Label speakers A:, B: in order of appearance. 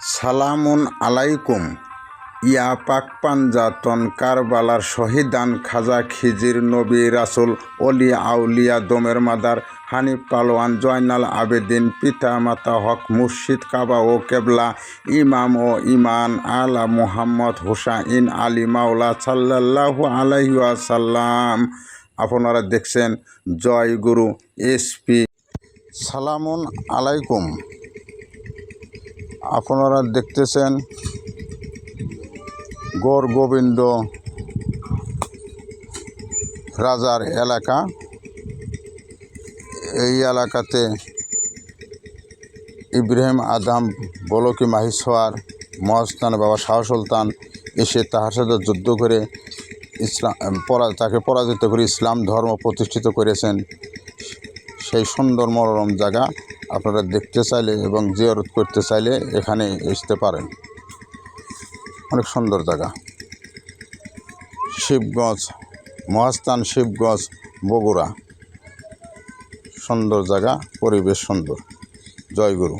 A: সালামুন আলাইকুম। ইয়া পাক পাঞ্জাতন কারবালার শহীদান খাজা খিজির নবী রাসুল অলি আউলিয়া দমের মাদার হানিফ পালোয়ান জয়নাল আবেদিন পিতা মাতা হক মুর্শিদ কাবা ও কেবলা ইমাম ও ইমান আলা মুহাম্মদ হুসাইন আলী মাওলা সাল্লাল্লাহু আলাইহি ওয়াসাল্লাম। আপনারা দেখছেন জয় গুরু এসপি সালামুন আলাইকুম। আপনারা দেখতেছেন গৌর গোবিন্দ রাজার এলাকা। এই এলাকাতে ইব্রাহিম আদাম, বলকি মাহিসোয়ার মহস্তান বাবা শাহ সুলতান এসে তাহার সাথে যুদ্ধ করে ইসলাম তাকে পরাজিত করে ইসলাম ধর্ম প্রতিষ্ঠিত করেছেন। সেই সুন্দর মনোরম জায়গা আপনারা দেখতে চাইলে এবং জিয়ারত করতে চাইলে এখানে আসতে পারেন। অনেক সুন্দর জায়গা। শিবগঞ্জ, মহাস্থান শিবগঞ্জ, বগুড়া। সুন্দর জায়গা, পরিবেশ সুন্দর। জয়গুরু